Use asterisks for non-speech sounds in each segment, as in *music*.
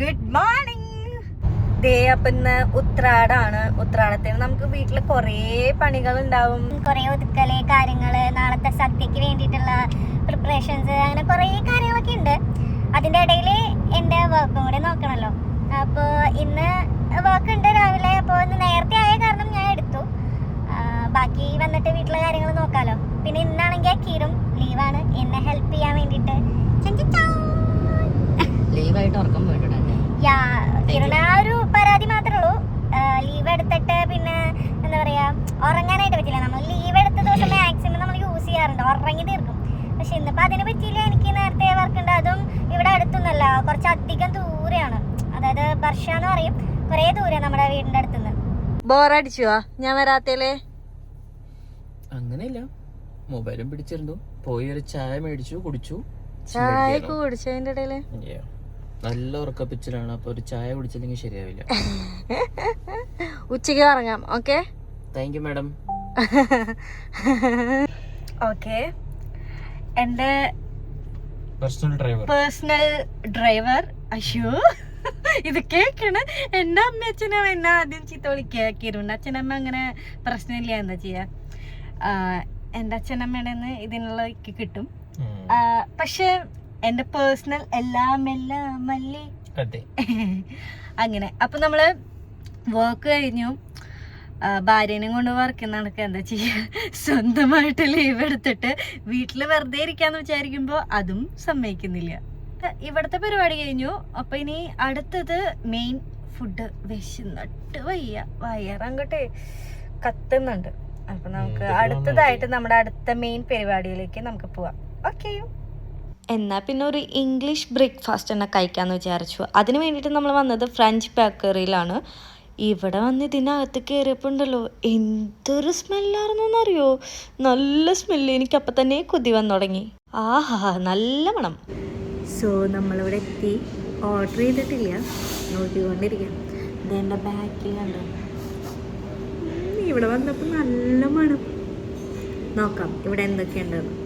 Good morning ദേ അപ്പൊ ഇന്ന് ഉത്രാടാണ്. ഉത്രാടത്തിന് നമുക്ക് വീട്ടിൽ കൊറേ പണികൾ ഉണ്ടാവും കൊറേ ഒതുക്കൽ കാര്യങ്ങൾ നാളത്തെ സദ്യക്ക് വേണ്ടിട്ടുള്ള പ്രിപ്പറേഷൻസ് അങ്ങനെ കൊറേ കാര്യങ്ങളൊക്കെ ഉണ്ട്. അതിന്റെ ഇടയിൽ എന്റെ വർക്കും കൂടെ നോക്കണല്ലോ. അപ്പൊ ഇന്ന് വർക്ക് ഉണ്ട് രാവിലെ. അപ്പോൾ ഇന്ന് നേരത്തെ ആയ കാരണം ഞാൻ എടുത്തു. ബാക്കി വന്നിട്ട് വീട്ടിലെ കാര്യങ്ങൾ നോക്കാലോ. പിന്നെ ഇന്നാണെങ്കിൽ കീറും ലീവാണ് എന്നെ ഹെൽപ്പ് ചെയ്യാൻ വേണ്ടിയിട്ട്. ലീവായിട്ട് ഉറക്കം പോയിട്ടുണ്ട്. യാ കിരണ ആ ഒരു പരാതി മാത്രമേ ഉള്ളൂ. ലീവ് എടുത്തിട്ട് പിന്നെ എന്താ പറയാ ഉറങ്ങാനായിട്ട് പറ്റില്ല. നമ്മൾ ലീവ് എടുത്ത ദിവസം മാക്സിമം നമ്മൾ യൂസ് ചെയ്യാറുണ്ട്. ഉറങ്ങി തീർക്കും. പക്ഷെ ഇന്നിപ്പോ അതിനെ പറ്റിയില്ല. എനിക്ക് നേരത്തെ വർക്ക് ഉണ്ട്. അതും ഇവിടെ അടുത്തൊന്നല്ല. കുറച്ച് അധികം ദൂരെയാണ്. അതായത് വർഷ എന്ന് പറയും. കുറേ ദൂരെ നമ്മുടെ വീടിന്റെ അടുത്തുനിന്ന്. ബോറടിച്ചുവാ. ഞാൻ വരാത്തേലേ? അങ്ങനെയല്ല. മൊബൈലും പിടിച്ചിരുന്നു. പോയി ഒരു ചായ മേടിച്ചു കുടിച്ചു. ചായ കുടിച്ചതിന്റെ ഇടയിൽ. Yeah. നല്ല ഉറക്കപ്പിച്ചിലാണ് അപ്പൊ ഒരു ചായ കുടിച്ചില്ലെങ്കിൽ ശരിയാവില്ല. *laughs* ഉച്ചയ്ക്ക് ഇറങ്ങാം okay thank you madam okay എന്റെ പേഴ്സണൽ ഡ്രൈവർ പേഴ്സണൽ ഡ്രൈവർ അയ്യോ ഇത് കേക്കണ. എന്റെ അമ്മ അച്ഛനും എന്നെ ആദ്യം ചീത്ത വിളിക്കാക്കിയിരുന്നു. അച്ഛനമ്മ അങ്ങനെ പ്രശ്നമില്ല. എന്താ ചെയ്യാ? എന്റെ അച്ഛനമ്മയുടെ ഇതിനുള്ള കിട്ടും. പക്ഷെ എന്റെ പേഴ്സണൽ എല്ലാം എല്ലാം അല്ലേ അതെ. *laughs* അങ്ങനെ. അപ്പൊ നമ്മൾ വർക്ക് കഴിഞ്ഞു. ഭാര്യനെ ഭാര്യനെയും കൊണ്ട് വർക്ക് നടക്കുക എന്താ ചെയ്യുക *laughs* സ്വന്തമായിട്ട് ലീവ് എടുത്തിട്ട് വീട്ടിൽ വെറുതെ ഇരിക്കാന്ന് വിചാരിക്കുമ്പോൾ അതും സമ്മതിക്കുന്നില്ല. ഇവിടുത്തെ പരിപാടി കഴിഞ്ഞു. അപ്പൊ ഇനി അടുത്തത് മെയിൻ ഫുഡ് വിശന്നിട്ട് വയ്യ. വയറങ്ങോട്ടെ കത്തുന്നുണ്ട്. അപ്പൊ നമുക്ക് അടുത്തതായിട്ട് നമ്മുടെ അടുത്ത മെയിൻ പരിപാടിയിലേക്ക് നമുക്ക് പോവാം. ഓക്കെ എന്നാൽ പിന്നെ ഒരു ഇംഗ്ലീഷ് ബ്രേക്ക്ഫാസ്റ്റ് തന്നെ കഴിക്കാമെന്ന് വിചാരിച്ചു. അതിന് വേണ്ടിയിട്ട് നമ്മൾ വന്നത് ഫ്രഞ്ച് ബേക്കറിയിലാണ് ഇവിടെ വന്ന് ഇതിനകത്ത് കയറിയപ്പോൾ ഉണ്ടല്ലോ എന്തൊരു സ്മെല്ലായിരുന്നറിയോ നല്ല സ്മെല്ല് എനിക്ക് അപ്പം തന്നെ കൊതി വന്നു തുടങ്ങി. ആഹാ നല്ല മണം. സോ നമ്മളിവിടെ എത്തി. ഓർഡർ ചെയ്തിട്ടില്ല. നോക്കിക്കൊണ്ടിരിക്കാം. ഇതെന്റെ ബാക്കിൽ കണ്ടോ? ഇവിടെ വന്നപ്പോൾ നല്ല മണം. നോക്കാം ഇവിടെ എന്തൊക്കെയുണ്ടെന്ന്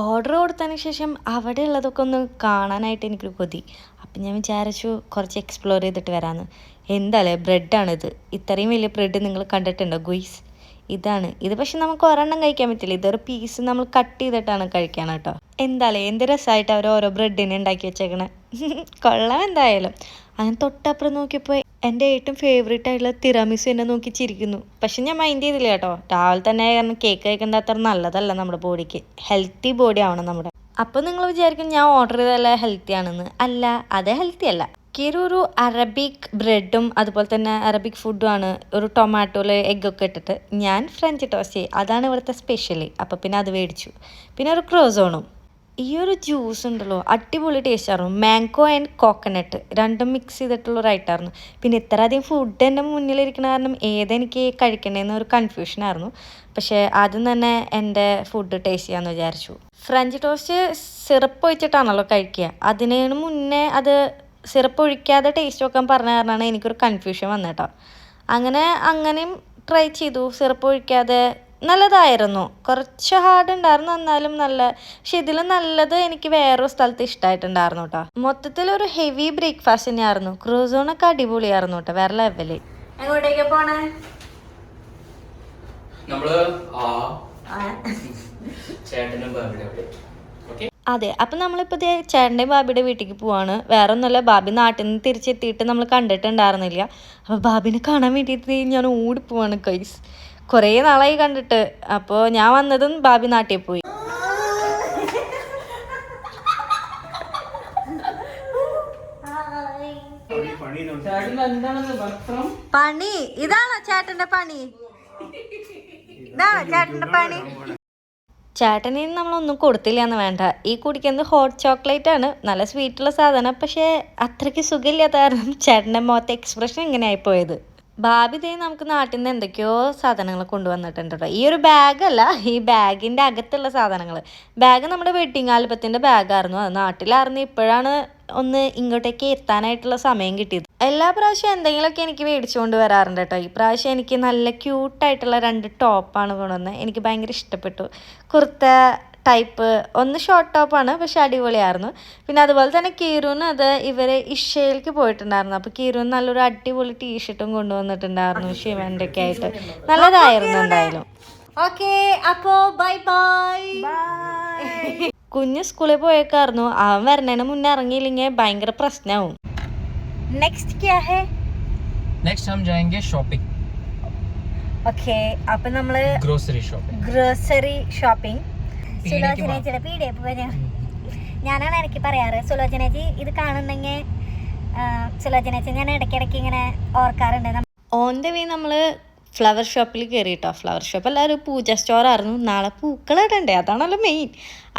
ഓർഡർ കൊടുത്തതിന് ശേഷം അവിടെ ഉള്ളതൊക്കെ ഒന്ന് കാണാനായിട്ട് എനിക്കൊരു കൊതി. അപ്പം ഞാൻ വിചാരിച്ചു കുറച്ച് എക്സ്പ്ലോർ ചെയ്തിട്ട് വരാമെന്ന് എന്താല്ലേ ബ്രെഡാണിത് ഇത്രയും വലിയ ബ്രെഡ് നിങ്ങൾ കണ്ടിട്ടുണ്ടോ ഗുയ്സ്? ഇതാണ്. ഇത് പക്ഷെ നമുക്ക് ഒരെണ്ണം കഴിക്കാൻ പറ്റില്ല. ഇതൊരു പീസ് നമ്മൾ കട്ട് ചെയ്തിട്ടാണ് കഴിക്കണം കേട്ടോ. എന്താലേ എന്ത് രസമായിട്ട് അവർ ഓരോ ബ്രെഡിനെ ഉണ്ടാക്കി വെച്ചേക്കണേ. *laughs* കൊള്ളാം എന്തായാലും. അങ്ങനെ തൊട്ടപ്പുറം നോക്കിയപ്പോൾ എന്റെ ഏറ്റവും ഫേവറേറ്റ് ആയിട്ടുള്ള തിറാമിസു എന്നെ നോക്കി ചിരിക്കുന്നു. പക്ഷെ ഞാൻ മൈൻഡ് ചെയ്തില്ല കേട്ടോ. രാവിലെ തന്നെ കാരണം കേക്ക് കഴിക്കേണ്ട അത്ര നല്ലതല്ല നമ്മുടെ ബോഡിക്ക് ഹെൽത്തി ബോഡി ആവണം നമ്മുടെ. അപ്പോൾ നിങ്ങൾ വിചാരിക്കും ഞാൻ ഓർഡർ ചെയ്തല്ല ഹെൽത്തി ആണെന്ന്. അല്ല അത് ഹെൽത്തി അല്ല. കീറൊരു അറബിക് ബ്രെഡും അതുപോലെ തന്നെ അറബിക് ഫുഡും ആണ് ഒരു ടൊമാറ്റോയിൽ എഗ്ഗൊക്കെ ഇട്ടിട്ട് ഞാൻ ഫ്രഞ്ച് ടോസ്റ്റ് ചെയ്യും. അതാണ് ഇവിടുത്തെ സ്പെഷ്യൽ അപ്പോൾ പിന്നെ അത് മേടിച്ചു. പിന്നെ ഒരു ക്രോസോണും ഈ ഒരു ജ്യൂസ് ഉണ്ടല്ലോ അടിപൊളി ടേസ്റ്റ് ആയിരുന്നു. മാംഗോ ആൻഡ് കോക്കനട്ട് രണ്ടും മിക്സ് ചെയ്തിട്ടുള്ള ഒരു ഐറ്റായിരുന്നു പിന്നെ ഇത്ര അധികം ഫുഡ് എന്റെ മുന്നിലിരിക്കണ കാരണം ഏതെനിക്ക് കഴിക്കണേന്ന് ഒരു കൺഫ്യൂഷനായിരുന്നു പക്ഷേ ആദ്യം തന്നെ എന്റെ ഫുഡ് ടേസ്റ്റ് ചെയ്യാമെന്ന് വിചാരിച്ചു. ഫ്രഞ്ച് ടോസ്റ്റ് സിറപ്പ് ഒഴിച്ചിട്ടാണല്ലോ കഴിക്കുക. അതിന് മുന്നേ അത് സിറപ്പ് ഒഴിക്കാതെ ടേസ്റ്റ് നോക്കാൻ പറഞ്ഞ കാരണമാണ് എനിക്കൊരു കൺഫ്യൂഷൻ വന്നേട്ടോ. അങ്ങനെ അങ്ങനെയും ട്രൈ ചെയ്തു. സിറപ്പ് ഒഴിക്കാതെ നല്ലതായിരുന്നു. കുറച്ച് ഹാർഡ് ഉണ്ടായിരുന്നു. എന്നാലും നല്ല പക്ഷെ ഇതിൽ നല്ലത് എനിക്ക് വേറൊരു സ്ഥലത്ത് ഇഷ്ടമായിട്ടുണ്ടായിരുന്നു കേട്ടോ മൊത്തത്തിൽ ഒരു ഹെവി ബ്രേക്ക്ഫാസ്റ്റ് തന്നെയായിരുന്നു. ക്രൂസോണൊക്കെ അടിപൊളിയായിരുന്നു കേട്ടോ വേറെ ലെവൽ എങ്ങോട്ടേക്ക് പോണേ? നമ്മൾ ആ. ചേട്ടനും ബാബിയുടെ അവിടെ. ഓക്കെ? അതെ അപ്പം നമ്മളിപ്പോൾ ചേട്ടന്റെ ചേട്ടന്റെയും ബാബിയുടെ വീട്ടിലേക്ക് പോവാണ്. വേറെ ഒന്നുമല്ല ബാബി നാട്ടിൽ നിന്ന് തിരിച്ചെത്തിയിട്ട് നമ്മൾ കണ്ടിട്ടുണ്ടായിരുന്നില്ല. അപ്പോൾ ബാബിനെ കാണാൻ വേണ്ടിയിട്ട് ഞാൻ ഓടി പോവാണ് കൈസ് കുറേ നാളായി കണ്ടിട്ട്. അപ്പോൾ ഞാൻ വന്നതും ബാബി നാട്ടിൽ പോയി. പണി. ഇതാണോ ചേട്ടന്റെ പണി? ഇതാണോ ചേട്ടന്റെ പണി? ചേട്ടന് നമ്മളൊന്നും കൊടുത്തില്ല എന്ന് വേണ്ട. ഈ കുടിക്കുന്നത് ഹോട്ട് ചോക്ലേറ്റ് ആണ്. നല്ല സ്വീറ്റുള്ള സാധനം. പക്ഷേ അത്രയ്ക്ക് സുഖമില്ലാത്ത കാരണം ചേട്ടന്റെ മുഖത്തെ എക്സ്പ്രഷൻ ഇങ്ങനെ ആയിപ്പോയത് ഭാബി ഇതേ നമുക്ക് നാട്ടിൽ നിന്ന് എന്തൊക്കെയോ സാധനങ്ങൾ കൊണ്ടുവന്നിട്ടുണ്ട് കേട്ടോ ഈ ഒരു ബാഗല്ല ഈ ബാഗിന്റെ അകത്തുള്ള സാധനങ്ങൾ ബാഗ് നമ്മുടെ വെഡിങ് ആൽബത്തിന്റെ ബാഗായിരുന്നു. അത് നാട്ടിലായിരുന്നു. ഇപ്പോഴാണ് ഒന്ന് ഇങ്ങോട്ടേക്ക് എത്താനായിട്ടുള്ള സമയം കിട്ടിയത്. എല്ലാ പ്രാവശ്യം എന്തെങ്കിലുമൊക്കെ എനിക്ക് മേടിച്ചുകൊണ്ട് വരാറുണ്ട് കേട്ടോ. ഈ പ്രാവശ്യം എനിക്ക് നല്ല ക്യൂട്ടായിട്ടുള്ള രണ്ട് ടോപ്പാണ് കൊണ്ടുവന്നത്. എനിക്ക് ഭയങ്കര ഇഷ്ടപ്പെട്ടു. കുർത്ത ടൈപ്പ് ഒന്ന് ഷോർട്ട് ടോപ്പാണ് പക്ഷെ അടിപൊളിയായിരുന്നു. പിന്നെ അതുപോലെ തന്നെ കീറുവിന് അത് ഇവരെ ഇഷയിലേക്ക് പോയിട്ടുണ്ടായിരുന്നു. അപ്പോൾ കീറുവിന് നല്ലൊരു അടിപൊളി ടീഷർട്ടും കൊണ്ടുവന്നിട്ടുണ്ടായിരുന്നു ശിവന്റെ ഒക്കെ ആയിട്ട്. നല്ലതായിരുന്നു എന്തായാലും. ഓക്കെ അപ്പോൾ ബൈ ബൈ. *laughs* കുഞ്ഞ് സ്കൂളിൽ പോയേക്കായിരുന്നു. അവൻ വരണേന് മുന്നേ ഇറങ്ങിയില്ലെങ്കിൽ ഭയങ്കര പ്രശ്നമാവും. നെക്സ്റ്റ് ക്യാ ഹേ നെക്സ്റ്റ് ഷോപ്പിംഗ് ഓക്കെ അപ്പൊ നമ്മൾ ഗ്രോസറി ഷോപ്പിംഗ് ഗ്രോസറി ഷോപ്പിംഗ് സുലോചനേച്ചിയുടെ പോവാ ഞാൻ ഞാനാണ് ഇടയ്ക്ക് പറയാറ് സുലോചനേച്ചി ഇത് കാണുന്നെങ്കിൽ സുലോചനേച്ചി ഞാൻ ഇടയ്ക്കിടയ്ക്ക് ഇങ്ങനെ ഓർക്കാറുണ്ട്. ഓൺ ദ വേ നമ്മൾ ഫ്ലവർ ഷോപ്പിൽ കയറി കേട്ടോ ഫ്ലവർ ഷോപ്പ് അല്ല ഒരു പൂജ സ്റ്റോറായിരുന്നു നാളെ പൂക്കളിടണ്ടേ? അതാണല്ലോ മെയിൻ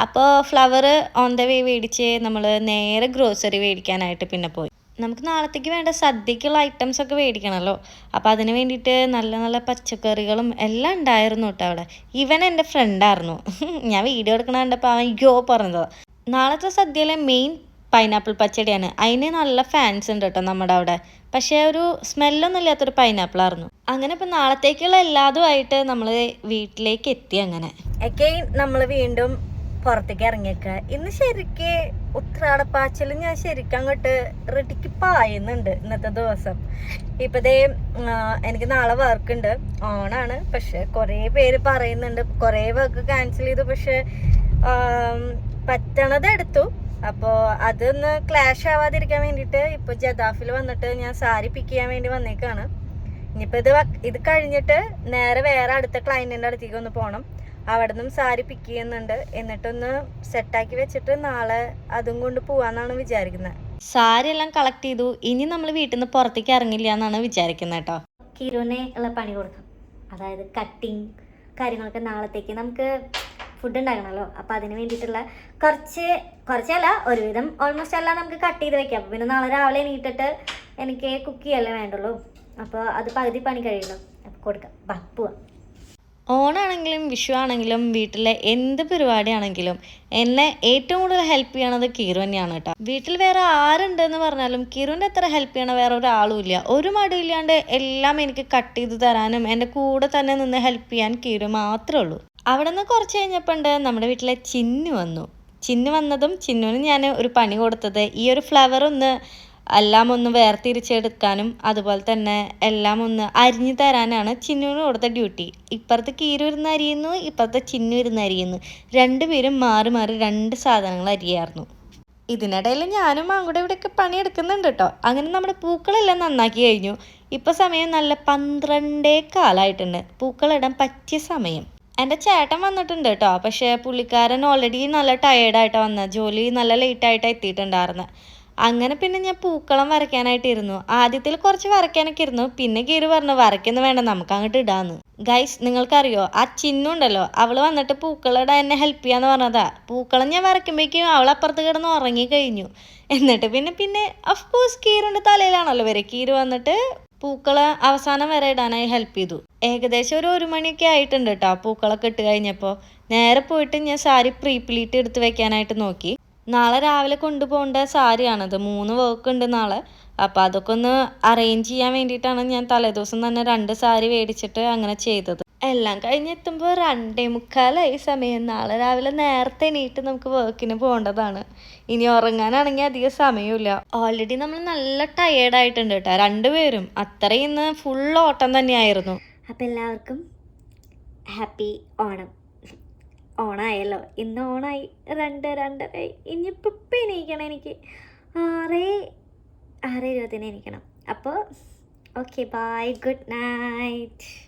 അപ്പോൾ ഫ്ലവർ ഓൺ ദ വേ മേടിച്ച് നമ്മൾ നേരെ ഗ്രോസറി മേടിക്കാനായിട്ട് പിന്നെ പോയി. നമുക്ക് നാളത്തേക്ക് വേണ്ട സദ്യക്കുള്ള ഐറ്റംസ് ഒക്കെ മേടിക്കണമല്ലോ അപ്പോൾ അതിന് വേണ്ടിയിട്ട് നല്ല നല്ല പച്ചക്കറികളും എല്ലാം ഉണ്ടായിരുന്നു കേട്ടോ അവിടെ. ഇവൻ എന്റെ ഫ്രണ്ടായിരുന്നു *laughs* ഞാൻ വീഡിയോ എടുക്കണ കണ്ടപ്പോൾ അവൻ യോ പറഞ്ഞത്. നാളത്തെ സദ്യയിലെ മെയിൻ പൈനാപ്പിൾ പച്ചടിയാണ്. അതിന് നല്ല ഫാൻസ് ഉണ്ട് കേട്ടോ നമ്മുടെ അവിടെ. പക്ഷേ ഒരു സ്മെല്ലൊന്നും ഇല്ലാത്തൊരു പൈനാപ്പിൾ ആയിരുന്നു. അങ്ങനെ ഇപ്പം നാളത്തേക്കുള്ള എല്ലാതുമായിട്ട് നമ്മൾ വീട്ടിലേക്ക് എത്തി അങ്ങനെ. Again നമ്മൾ വീണ്ടും പുറത്തേക്ക് ഇറങ്ങിയേക്ക. ഇന്ന് ശരിക്ക് ഉത്രാടപ്പാച്ചിൽ ഞാൻ ശരിക്കും അങ്ങോട്ട് റെഡിക്ക് പായുന്നുണ്ട് ഇന്നത്തെ ദിവസം. ഇപ്പൊ ദേ എനിക്ക് നാളെ വർക്ക് ഉണ്ട്. ഓണാണ്. പക്ഷെ കുറേ പേര് പറയുന്നുണ്ട്. കുറേ വർക്ക് ക്യാൻസൽ ചെയ്തു. പക്ഷെ പറ്റണത് എടുത്തു. അപ്പോൾ അതൊന്ന് ക്ലാഷ് ആവാതിരിക്കാൻ വേണ്ടിയിട്ട് ഇപ്പോൾ ജദാഫിൽ വന്നിട്ട് ഞാൻ സാരി പിക്ക് ചെയ്യാൻ വേണ്ടി വന്നേക്കാണ്. ഇനിയിപ്പോൾ ഇത് ഇത് കഴിഞ്ഞിട്ട് നേരെ വേറെ അടുത്ത ക്ലയന്റിന്റെ അടുത്തേക്ക് ഒന്ന് പോകണം അവിടെ നിന്നും സാരി പിക്ക് ചെയ്യുന്നുണ്ട് എന്നിട്ടൊന്ന് സെറ്റാക്കി വെച്ചിട്ട് നാളെ അതും കൊണ്ട് പോവാന്നാണ് വിചാരിക്കുന്നത് സാരി എല്ലാം കളക്ട് ചെയ്തു. ഇനി നമ്മൾ വീട്ടിൽ നിന്ന് പുറത്തേക്ക് ഇറങ്ങില്ല എന്നാണ് വിചാരിക്കുന്നത് കേട്ടോ. കിരുവിനെ ഉള്ള പണി കൊടുക്കാം. അതായത് കട്ടിങ് കാര്യങ്ങളൊക്കെ നാളത്തേക്ക് നമുക്ക് ഫുഡ് ഉണ്ടാക്കണമല്ലോ അപ്പോൾ അതിന് വേണ്ടിയിട്ടുള്ള കുറച്ച് കുറച്ചല്ല ഒരുവിധം ഓൾമോസ്റ്റ് എല്ലാം നമുക്ക് കട്ട് ചെയ്ത് വെക്കാം. പിന്നെ നാളെ രാവിലെ എണീറ്റിട്ട് എനിക്ക് കുക്ക് ചെയ്യല്ലേ വേണ്ടുള്ളൂ. അപ്പോൾ അത് പകുതി പണി കഴിയുള്ളൂ. അപ്പോൾ കൊടുക്കാം. ബാ പോവാം. ഓണാണെങ്കിലും വിഷു ആണെങ്കിലും വീട്ടിലെ എന്ത് പരിപാടിയാണെങ്കിലും എന്നെ ഏറ്റവും കൂടുതൽ ഹെൽപ്പ് ചെയ്യണത് കീറു തന്നെയാണ് കേട്ടോ. വീട്ടിൽ വേറെ ആരുണ്ടെന്ന് പറഞ്ഞാലും കിറുവിന്റെ അത്ര ഹെൽപ്പ് ചെയ്യണ വേറെ ഒരാളും ഇല്ല ഒരു മടിയില്ലാണ്ട് എല്ലാം എനിക്ക് കട്ട് ചെയ്ത് തരാനും എന്റെ കൂടെ തന്നെ നിന്ന് ഹെൽപ്പ് ചെയ്യാൻ കീറു മാത്രമേ ഉള്ളൂ. അവിടെ നിന്ന് കുറച്ച് കഴിഞ്ഞപ്പോൾ ഉണ്ട് നമ്മുടെ വീട്ടിലെ ചിന്നു വന്നു. ചിന്നു വന്നതും ചിന്നുവിന് ഞാൻ ഒരു പണി കൊടുത്തത് ഈ ഒരു ഫ്ലവർ ഒന്ന് എല്ലാം ഒന്ന് വേർതിരിച്ചെടുക്കാനും അതുപോലെ തന്നെ എല്ലാം ഒന്ന് അരിഞ്ഞു തരാനാണ് ചിന്നുവിന് കൊടുത്ത ഡ്യൂട്ടി ഇപ്പുറത്തെ കീര വരുന്ന അരിയുന്നു ഇപ്പുറത്തെ ചിന്നു ഇരുന്ന് അരിയുന്നു. രണ്ടുപേരും മാറി മാറി രണ്ട് സാധനങ്ങൾ അരിയായിരുന്നു ഇതിനിടയിൽ ഞാനും അങ്ങോട്ട് ഇവിടെയൊക്കെ പണിയെടുക്കുന്നുണ്ട് കേട്ടോ. അങ്ങനെ നമ്മുടെ പൂക്കളെല്ലാം നന്നാക്കി കഴിഞ്ഞു. ഇപ്പോൾ സമയം നല്ല പന്ത്രണ്ടേ കാലമായിട്ടുണ്ട് പൂക്കളിടാൻ പറ്റിയ സമയം. എന്റെ ചേട്ടൻ വന്നിട്ടുണ്ട് കേട്ടോ. പക്ഷേ പുള്ളിക്കാരൻ ഓൾറെഡി നല്ല ടയേർഡായിട്ടാണ് വന്നത് ജോലി നല്ല ലേറ്റായിട്ടാണ് എത്തിയിട്ടുണ്ടായിരുന്നത് അങ്ങനെ പിന്നെ ഞാൻ പൂക്കളം വരയ്ക്കാനായിട്ട് ഇരുന്നു ആദ്യത്തിൽ കുറച്ച് വരയ്ക്കാനൊക്കെ ഇരുന്നു. പിന്നെ കീറി പറഞ്ഞു വരയ്ക്കുന്നു വേണ്ട നമുക്ക് അങ്ങോട്ട് ഇടാന്ന്. ഗൈസ് നിങ്ങൾക്കറിയോ ആ ചിന്നുണ്ടല്ലോ അവൾ വന്നിട്ട് പൂക്കളിടാൻ എന്നെ ഹെൽപ്പ് ചെയ്യാന്ന് പറഞ്ഞതാ. പൂക്കളം ഞാൻ വരയ്ക്കുമ്പോഴേക്കും അവൾ അപ്പുറത്ത് കിടന്ന് ഉറങ്ങി കഴിഞ്ഞു. എന്നിട്ട് പിന്നെ പിന്നെ ഓഫ് കോഴ്സ് കീറിന്റെ തലയിലാണല്ലോ വരെ. കീറ് വന്നിട്ട് പൂക്കൾ അവസാനം വരെ ഇടാനായി ഹെൽപ്പ് ചെയ്തു. ഏകദേശം ഒരു ഒരു മണിയൊക്കെ ആയിട്ടുണ്ട് കേട്ടോ പൂക്കളൊക്കെ ഇട്ട് കഴിഞ്ഞപ്പോൾ നേരെ പോയിട്ട് ഞാൻ സാരി പ്രീപ്ലീറ്റ് എടുത്ത് വെക്കാനായിട്ട് നോക്കി. നാളെ രാവിലെ കൊണ്ടുപോകേണ്ട സാരിയാണത്. മൂന്ന് വർക്ക് ഉണ്ട് നാളെ. അപ്പോൾ അതൊക്കെ ഒന്ന് അറേഞ്ച് ചെയ്യാൻ വേണ്ടിയിട്ടാണ് ഞാൻ തലേദിവസം തന്നെ രണ്ട് സാരി മേടിച്ചിട്ട് അങ്ങനെ ചെയ്തത്. എല്ലാം കഴിഞ്ഞെത്തുമ്പോൾ രണ്ടേ മുക്കാലായി സമയം. നാളെ രാവിലെ നേരത്തെ എണീറ്റ് നമുക്ക് വർക്കിന് പോകേണ്ടതാണ്. ഇനി ഉറങ്ങാനാണെങ്കിൽ അധികം സമയമില്ല. ഓൾറെഡി നമ്മൾ നല്ല ടയേർഡായിട്ടുണ്ട് കേട്ടോ രണ്ടുപേരും. അത്രയും ഇന്ന് ഫുൾ ഓട്ടം തന്നെയായിരുന്നു. അപ്പോൾ എല്ലാവർക്കും ഹാപ്പി ഓണം. ഓണായല്ലോ. ഇന്ന് ഓണായി. രണ്ട് രണ്ടരായി ഇനിയിപ്പോൾ ഇപ്പം എണീക്കണം എനിക്ക്. ആറ് ആറ് ഇരുപതിന് എണീക്കണം. അപ്പോൾ ഓക്കെ ബൈ ഗുഡ് നൈറ്റ്